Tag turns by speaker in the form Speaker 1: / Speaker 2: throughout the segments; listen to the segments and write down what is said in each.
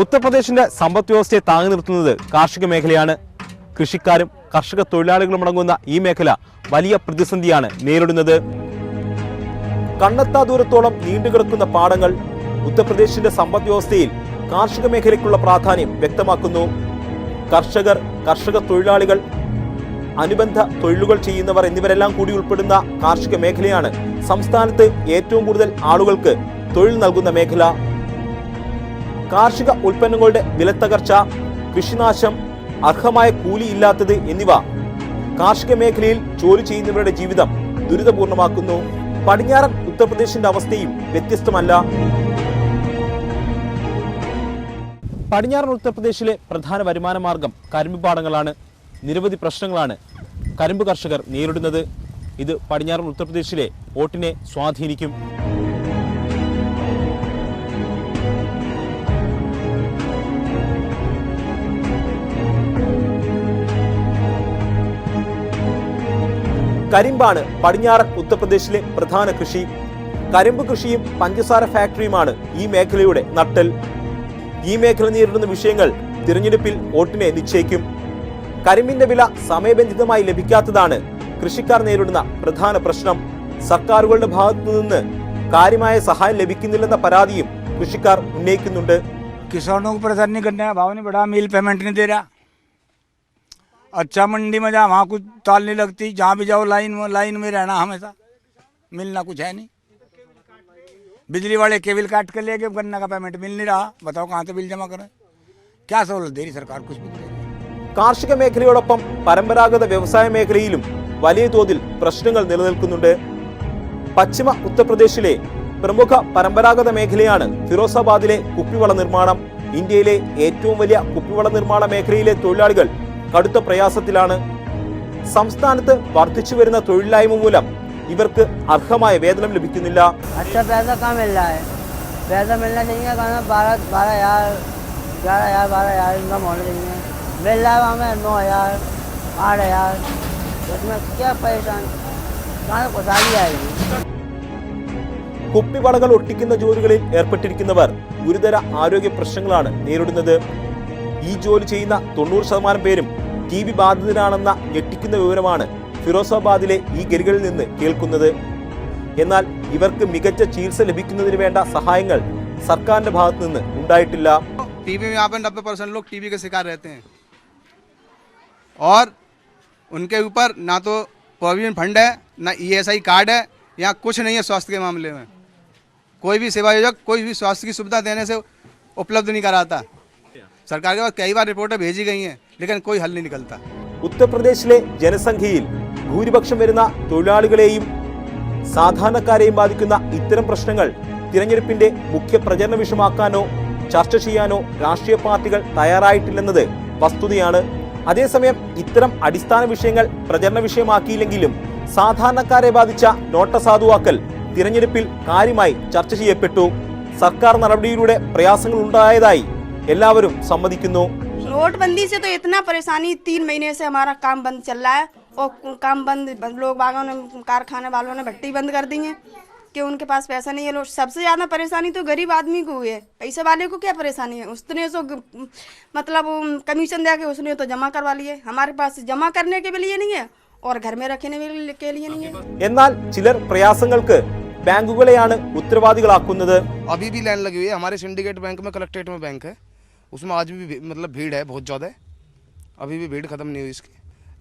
Speaker 1: ഉത്തർപ്രദേശിന്റെ സമ്പദ് വ്യവസ്ഥയെ താങ്ങി നിർത്തുന്നത് കാർഷിക മേഖലയാണ്. കൃഷിക്കാരും കർഷക തൊഴിലാളികളും അടങ്ങുന്ന ഈ മേഖല വലിയ പ്രതിസന്ധിയാണ് നേരിടുന്നത്. കണ്ണെത്താ ദൂരത്തോളം നീണ്ടുകിടക്കുന്ന പാടങ്ങൾ ഉത്തർപ്രദേശിന്റെ സമ്പദ് വ്യവസ്ഥയിൽ കാർഷിക മേഖലയ്ക്കുള്ള പ്രാധാന്യം വ്യക്തമാക്കുന്നു. കർഷകർ കർഷക തൊഴിലാളികൾ അനുബന്ധ തൊഴിലുകൾ ചെയ്യുന്നവർ എന്നിവരെല്ലാം കൂടി ഉൾപ്പെടുന്ന കാർഷിക മേഖലയാണ് സംസ്ഥാനത്ത് ഏറ്റവും കൂടുതൽ ആളുകൾക്ക് തൊഴിൽ നൽകുന്ന മേഖല. കാർഷിക ഉൽപ്പന്നങ്ങളുടെ വിലത്തകർച്ച കൃഷിനാശം അർഹമായ കൂലി ഇല്ലാത്തത് എന്നിവ കാർഷിക മേഖലയിൽ ജോലി ചെയ്യുന്നവരുടെ ജീവിതം ദുരിതപൂർണമാക്കുന്നു. പടിഞ്ഞാറൻ ഉത്തർപ്രദേശിന്റെ അവസ്ഥയും വ്യത്യസ്തമല്ല. പടിഞ്ഞാറൻ ഉത്തർപ്രദേശിലെ പ്രധാന വരുമാന മാർഗം കരിമ്പ് പാടങ്ങളാണ്. നിരവധി പ്രശ്നങ്ങളാണ് കരിമ്പ് കർഷകർ നേരിടുന്നത്. ഇത് പടിഞ്ഞാറൻ ഉത്തർപ്രദേശിലെ വോട്ടിനെ സ്വാധീനിക്കും. കരിമ്പാണ് പടിഞ്ഞാറൻ ഉത്തർപ്രദേശിലെ പ്രധാന കൃഷി. കരിമ്പ് കൃഷിയും പഞ്ചസാര ഫാക്ടറിയുമാണ് ഈ മേഖലയുടെ നട്ടൽ. ഈ മേഖല നേരിടുന്ന വിഷയങ്ങൾ തിരഞ്ഞെടുപ്പിൽ വോട്ടിനെ നിശ്ചയിക്കും. കരിമ്പിന്റെ വില സമയബന്ധിതമായി ലഭിക്കാത്തതാണ് കൃഷിക്കാർ നേരിടുന്ന പ്രധാന പ്രശ്നം. സർക്കാരുകളുടെ ഭാഗത്തു നിന്ന് കാര്യമായ സഹായം ലഭിക്കുന്നില്ലെന്ന പരാതിയും കൃഷിക്കാർ ഉന്നയിക്കുന്നുണ്ട്.
Speaker 2: കിസാനോ പ്രധാന ഭാവന ബഡാ മീൽ പേയ്മെന്റിന് തരാ. अच्छा मंडी में जा वहाँ कुछ ताल नहीं लगती जहाँ भी जाओ लाइन में लाइन में रहना हमेशा मिलना कुछ है नहीं बिजली वाले केबल काट के ले गए गन्ना का पेमेंट मिल नहीं रहा बताओ कहाँ से बिल जमा करें क्या सहूलत दे रही सरकार कुछ भी नहीं दे रही
Speaker 1: കാർഷിക മേഖലയോടൊപ്പം പരമ്പരാഗത വ്യവസായ മേഖലയിലും വലിയ തോതിൽ പ്രശ്നങ്ങൾ നിലനിൽക്കുന്നുണ്ട് പശ്ചിമ ഉത്തർപ്രദേശിലെ പ്രമുഖ പരമ്പരാഗത മേഖലയാണ് ഫിറോസാബാദിലെ കുപ്പിവള നിർമ്മാണം ഇന്ത്യയിലെ ഏറ്റവും വലിയ കുപ്പിവള നിർമ്മാണ മേഖലയിലെ തൊഴിലാളികൾ കടുത്ത പ്രയാസത്തിലാണ്. സംസ്ഥാനത്ത് വർദ്ധിച്ചു വരുന്ന തൊഴിലില്ലായ്മ മൂലം ഇവർക്ക് അർഹമായ വേതനം ലഭിക്കുന്നില്ല. കുപ്പിവളകൾ ഒട്ടിക്കുന്ന ജോലികളിൽ ഏർപ്പെട്ടിരിക്കുന്നവർ ഗുരുതര ആരോഗ്യ പ്രശ്നങ്ങളാണ് നേരിടുന്നത്. ഈ ജോലി ചെയ്യുന്ന തൊണ്ണൂറ് ശതമാനം പേരും ടി ബി ബാധിതരാണെന്ന ഞെട്ടിക്കുന്ന വിവരമാണ് ഫിറോസാബാദിലെ ഈ ഗരികളിൽ നിന്ന് കേൾക്കുന്നത് എന്നാൽ ഇവർക്ക് മികച്ച ചികിത്സ ലഭിക്കുന്നതിന് വേണ്ട സഹായങ്ങൾ സർക്കാരിന്റെ ഭാഗത്തു നിന്ന് ഉണ്ടായിട്ടില്ല
Speaker 3: टीबी में यहाँ पे नब्बे परसेंट लोग टीबी के शिकार रहते हैं और उनके ऊपर ना तो प्रोविजन फंड है ना ईएसआई कार्ड है यहाँ कुछ नहीं है स्वास्थ्य के मामले में कोई भी सेवा योजक कोई भी स्वास्थ्य की सुविधा देने से उपलब्ध नहीं कराता सरकार के पास कई बार रिपोर्टें भेजी गई हैं लेकिन कोई हल नहीं निकलता
Speaker 1: ഉത്തർപ്രദേശിലെ ജനസംഖ്യയിൽ ഭൂരിപക്ഷം വരുന്ന തൊഴിലാളികളെയും സാധാരണക്കാരെയും ബാധിക്കുന്ന ഇത്തരം പ്രശ്നങ്ങൾ തിരഞ്ഞെടുപ്പിന്റെ മുഖ്യ പ്രചരണ വിഷയമാക്കാനോ ചർച്ച ചെയ്യാനോ രാഷ്ട്രീയ പാർട്ടികൾ തയ്യാറായിട്ടില്ലെന്നത് വസ്തുതയാണ് അതേസമയം ഇത്തരം അടിസ്ഥാന വിഷയങ്ങൾ പ്രചരണ വിഷയമാക്കിയില്ലെങ്കിലും സാധാരണക്കാരെ ബാധിച്ച നോട്ട സാധുവാക്കൽ തിരഞ്ഞെടുപ്പിൽ കാര്യമായി ചർച്ച ചെയ്യപ്പെട്ടു സർക്കാർ നടപടിയിലൂടെ പ്രയാസങ്ങൾ ഉണ്ടായതായി എല്ലാവരും സമ്മതിക്കുന്നു
Speaker 4: नोटबंदी से तो इतना परेशानी तीन महीने से हमारा काम बंद चल रहा है और काम बंद लोग बागों ने कारखाने वालों ने भट्टी बंद कर दी है कि उनके पास पैसा नहीं है लोग सबसे ज़्यादा परेशानी तो गरीब आदमी को हुई है पैसे वाले को क्या परेशानी है उसने तो ग- मतलब उम, कमीशन दे के उसने तो जमा करवा लिए हमारे पास जमा करने के लिए नहीं है और घर में रखने के लिए नहीं है
Speaker 1: എന്നാൽ ചിലർ പ്രയാസങ്ങൾക്ക് ബാങ്കുകളെയാണ് ഉത്തരവാദികളാക്കുന്നത്
Speaker 3: अभी भी लाइन लगी हुई है हमारे सिंडिकेट बैंक में कलेक्ट्रेट में बैंक है उसमें आज भी भी- मतलब भीड़ है बहुत ज़्यादा अभी भी भीड़ ख़त्म नहीं हुई इसकी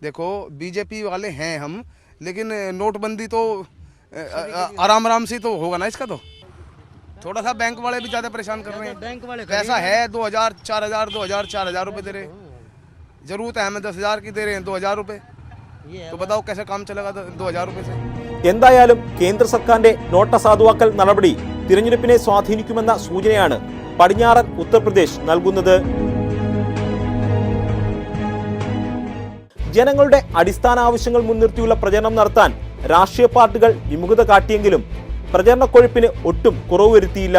Speaker 3: देखो बीजेपी वाले हैं हम लेकिन नोटबंदी तो अ, अ, आराम आराम से तो होगा ना इसका तो थोड़ा सा बैंक वाले भी ज़्यादा परेशान कर रहे हैं बैंक वाले पैसा है दो हज़ार चार हज़ार दो हज़ार चार हज़ार रुपये दे रहे हैं ज़रूरत है हमें दस हज़ार की दे रहे हैं दो हज़ार रुपये तो बताओ कैसे काम चलेगा दो हज़ार रुपये से
Speaker 1: എന്തായാലും കേന്ദ്ര സർക്കാരിന്റെ നോട്ട് അസാധുവാക്കൽ നടപടി തിരഞ്ഞെടുപ്പിനെ സ്വാധീനിക്കുമെന്ന സൂചനയാണ് പടിഞ്ഞാറൻ ഉത്തർപ്രദേശ് നൽകുന്നത്. ജനങ്ങളുടെ അടിസ്ഥാന ആവശ്യങ്ങൾ മുൻനിർത്തിയുള്ള പ്രചരണം നടത്താൻ രാഷ്ട്രീയ പാർട്ടികൾ വിമുഖത കാട്ടിയെങ്കിലും പ്രചരണക്കൊഴുപ്പിന് ഒട്ടും കുറവ് വരുത്തിയില്ല.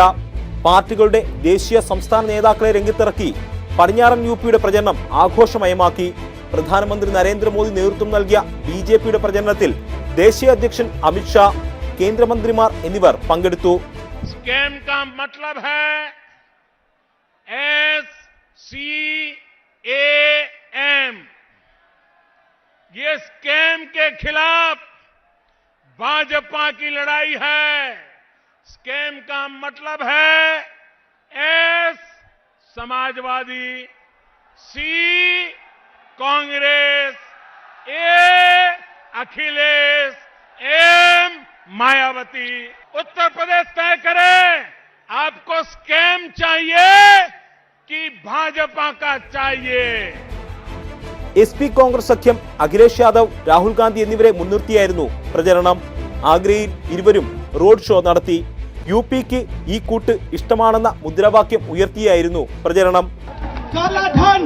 Speaker 1: പാർട്ടികളുടെ ദേശീയ സംസ്ഥാന നേതാക്കളെ രംഗത്തിറക്കി പടിഞ്ഞാറൻ യു പിയുടെ പ്രചരണം ആഘോഷമയമാക്കി. പ്രധാനമന്ത്രി നരേന്ദ്രമോദി നേതൃത്വം നൽകിയ ബി ജെ പിയുടെ പ്രചരണത്തിൽ ദേശീയ അധ്യക്ഷൻ അമിത്ഷാ കേന്ദ്രമന്ത്രിമാർ എന്നിവർ പങ്കെടുത്തു.
Speaker 5: एस सी ए एम ये स्कैम के खिलाफ भाजपा की लड़ाई है। स्कैम का मतलब है S Samajwadi, C Congress, A Akhilesh, M Mayawati. Uttar Pradesh तय करे, आपको स्कैम चाहिए कि भाजपा का चाहिए
Speaker 1: എസ് പി കോൺഗ്രസ് സഖ്യം അഖിലേഷ് യാദവ് രാഹുൽ ഗാന്ധി എന്നിവരെ മുൻനിർത്തിയായിരുന്നു പ്രചരണം ആഗ്രയിൽ ഇരുവരും റോഡ് ഷോ നടത്തി യു പിക്ക് ഈ കൂട്ട് ഇഷ്ടമാണെന്ന മുദ്രാവാക്യം ഉയർത്തിയായിരുന്നു പ്രചരണം
Speaker 6: काला धन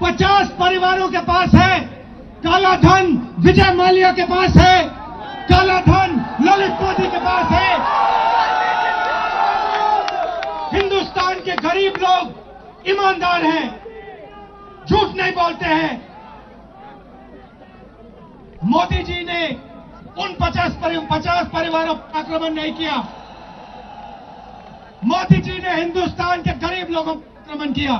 Speaker 6: पचास परिवारों के पास है काला धन विजय माल्या ईमानदार हैं झूठ नहीं बोलते हैं मोदी जी ने उन पचास परि, पचास परिवारों पर आक्रमण नहीं किया मोदी जी ने हिंदुस्तान के गरीब लोगों पर आक्रमण किया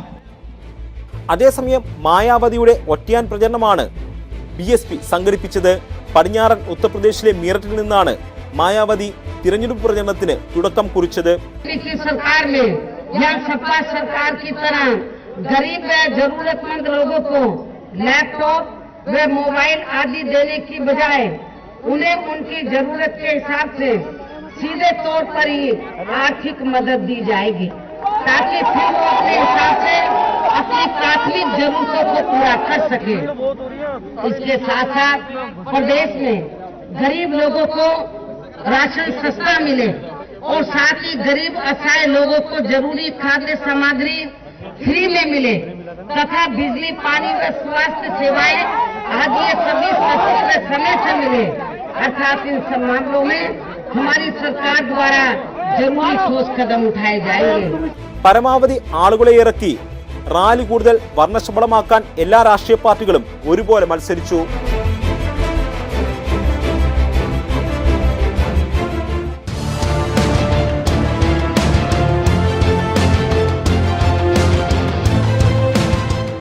Speaker 1: അതേസമയം മായാവതിയുടെ ഒറ്റയാൻ പ്രചരണമാണ് ബി എസ് പി സംഘടിപ്പിച്ചത് പടിഞ്ഞാറൻ ഉത്തർപ്രദേശിലെ മീററ്റിൽ നിന്നാണ് മായാവതി തിരഞ്ഞെടുപ്പ് പ്രചരണത്തിന് തുടക്കം കുറിച്ചത്
Speaker 7: की सरकार में या सपा सरकार की तरह गरीब व जरूरतमंद लोगों को लैपटॉप व मोबाइल आदि देने की बजाय उन्हें उनकी ज़रूरत के हिसाब से सीधे तौर पर ही आर्थिक मदद दी जाएगी, ताकि फिर वो अपने हिसाब से अपनी प्राथमिक जरूरतों को पूरा कर सके। इसके साथ साथ प्रदेश में गरीब लोगों को राशन सस्ता मिले और साथ ही गरीब असहाय लोगों को जरूरी खाद्य सामग्री फ्री में मिले तथा बिजली पानी व स्वास्थ्य सेवाएं आदि ये सभी सस्ती व समय से मिले अर्थात इन सब मामलों में हमारी सरकार द्वारा जरूरी ठोस कदम उठाए जाएंगे
Speaker 1: പരമാവധി ആളുകളെ ഇറക്കി റാലി കൂടുതൽ വർണ്ണശബളമാക്കാൻ എല്ലാ രാഷ്ട്രീയ പാർട്ടികളും ഒരുപോലെ മത്സരിച്ചു